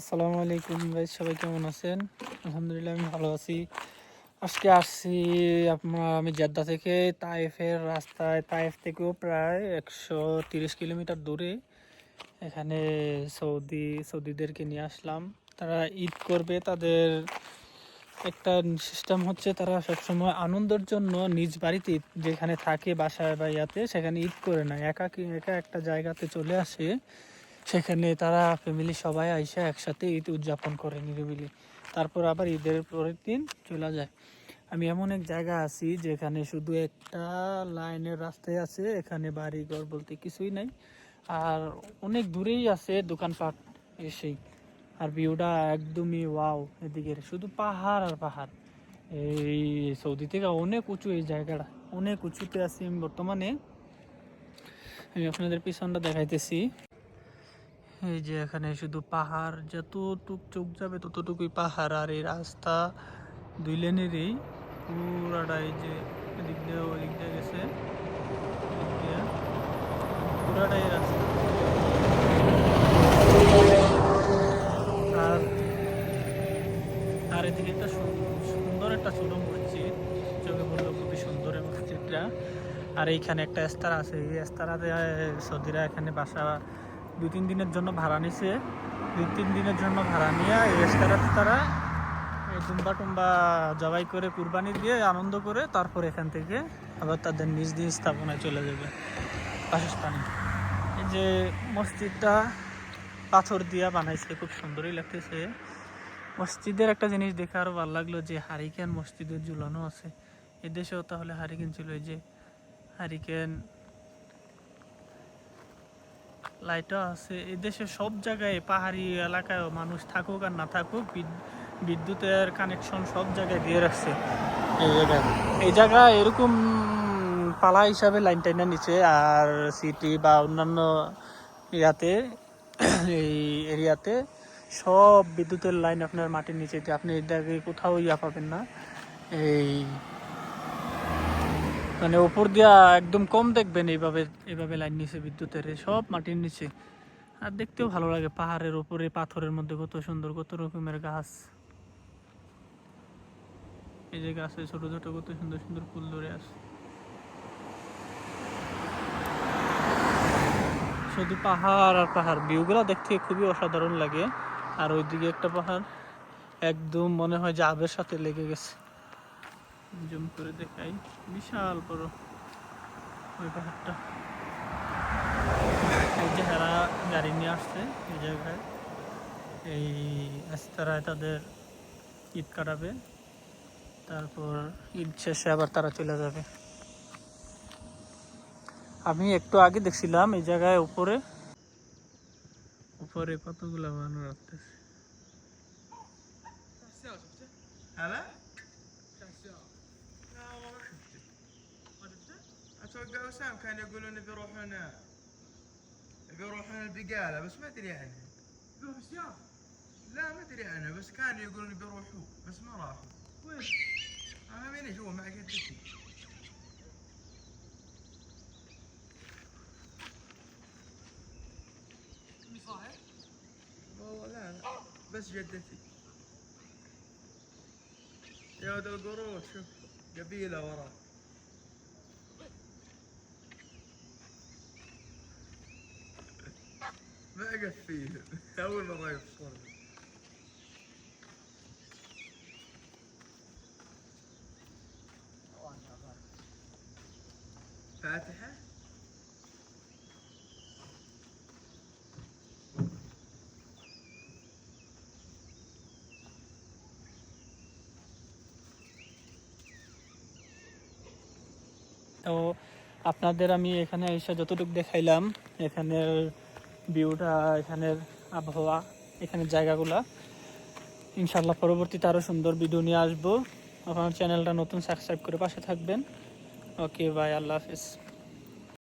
আসসালামু আলাইকুম ভাই, সবাই কেমন আছেন? আলহামদুলিল্লাহ, আমি ভালো আছি। আজকে আসছি আপনার, আমি জেদ্দা থেকে তাইফের রাস্তায়। তাইফ থেকেও প্রায় একশো তিরিশ কিলোমিটার দূরে। এখানে সৌদি, সৌদিদেরকে নিয়ে আসলাম। তারা ঈদ করবে, তাদের একটা সিস্টেম হচ্ছে, তারা সবসময় আনন্দের জন্য নিজ বাড়িতে যেখানে থাকে বাসায় বা ইয়াতে, সেখানে ঈদ করে না একা একা একটা জায়গাতে চলে আসে। সেখানে তারা ফ্যামিলি সবাই আইসা একসাথে ঈদ উদযাপন করে নিরিবিলি। তারপর আবার ঈদের পরের দিন চলে যায়। আমি এমন এক জায়গা আছি যেখানে শুধু একটা লাইনের রাস্তায় আছে, এখানে বাড়ি ঘর বলতে কিছুই নাই। আর অনেক দূরেই আছে দোকানপাট এসেই। আর ভিউটা একদমই ওয়াও এদিকে শুধু পাহাড় আর পাহাড়। এই সৌদি থেকে অনেক উঁচু এই জায়গাটা, অনেক উঁচুতে আছি আমি বর্তমানে। আমি আপনাদের পিছনটা দেখাইতেছি। এই যে এখানে শুধু পাহাড়, যতটুক চোখ যাবে ততটুকুই পাহাড়। আর এই রাস্তা দুই লেনেরই পুরাটা এই যে এদিক দিয়ে ওদিক দিয়ে গেছে। পুরাটাই রাস্তা। আর আর এদিকে একটা সুন্দর একটা ছোট মসজিদ। চোখে পড়ল খুবই সুন্দর এই মসজিদটা। আর এইখানে একটা এস্তারা আছে। এই এস্তারাতে সৌদিরা এখানে বাসা দুই তিন দিনের জন্য ভাড়া নিছে। দু তিন দিনের জন্য ভাড়া নিয়ে এই তারা টুম্বা টুম্বা জবাই করে কুরবানি দিয়ে আনন্দ করে তারপর এখান থেকে আবার তাদের নিজ নিজ স্থাপনায় চলে যাবে বাসস্থানে। এই যে মসজিদটা পাথর দিয়া বানাইছে, খুব সুন্দরই লাগতেছে। মসজিদের একটা জিনিস দেখে আরও ভালো লাগল যে হারিকেন মসজিদের ঝুলানো আছে। এদেশেও তাহলে হারিকেন ছিল, এই যে হারিকেন লাইটও আছে। এদেশে সব জায়গায় পাহাড়ি এলাকায় মানুষ থাকুক আর না থাকুক বিদ্যুতের কানেকশন সব জায়গায় দিয়ে রাখছে। এই জায়গায়। এই জায়গা এরকম পালা হিসাবে লাইন টাইনা নিচে আর সিটি বা অন্যান্য ইয়াতে এই এরিয়াতে সব বিদ্যুতের লাইন আপনার মাটির নিচে। আপনি এটাকে কোথাও ইয়া পাবেন না। এই মানে উপর দিয়া একদম কম দেখবেন এইভাবে এইভাবে লাইন নিচে বিদ্যুতের সব মাটির নিচে। আর দেখতেও ভালো লাগে পাহাড়ের উপরে, পাথরের মধ্যে কত সুন্দর, কত রকমের গাছ। এই যে গাছে ছোট ছোট কত সুন্দর সুন্দর ফুল ধরে আছে। শুধু পাহাড় আর পাহাড়, ভিউগুলো দেখতে খুবই অসাধারণ লাগে। আর ওইদিকে একটা পাহাড়, একদম মনে হয় যে আবের সাথে লেগে গেছে। জুম করে দেখাই। বিশাল বড় ওই পাহাড়টা। এই যে হারা গাড়ি নিয়ে আসছে এই জায়গায়। এই আস্তারায় তাদের ঈদ কাটাবে। তারপর ঈদ শেষে আবার তারা চলে যাবে। আমি একটু আগে দেখছিলাম এই জায়গায় উপরে। উপরে কতগুলো মানুষ আসতেছে? হ্যাঁ أتوقع وسام كان يقولون بيروحون بيروحون البقالة بس ما أدري عنها بيروحوا السيارة؟ لا ما أدري عنها بس كانوا يقولون بيروحوا بس ما راحوا وين؟ أنا مين هو مع جدتي صاحب؟ والله لا لا بس جدتي يا ولد القرود شوف قبيلة وراه ما اقف فيه اول مرة يفصل فاتحة তো আপনাদের আমি এখানে এসে যতটুকু দেখাইলাম এখানের ভিউটা, এখানের আবহাওয়া, এখানের জায়গাগুলা। ইনশাল্লাহ পরবর্তীতে আরও সুন্দর ভিডিও নিয়ে আসব। আপনার চ্যানেলটা নতুন সাবস্ক্রাইব করে পাশে থাকবেন। ওকে বাই আল্লাহ হাফিজ।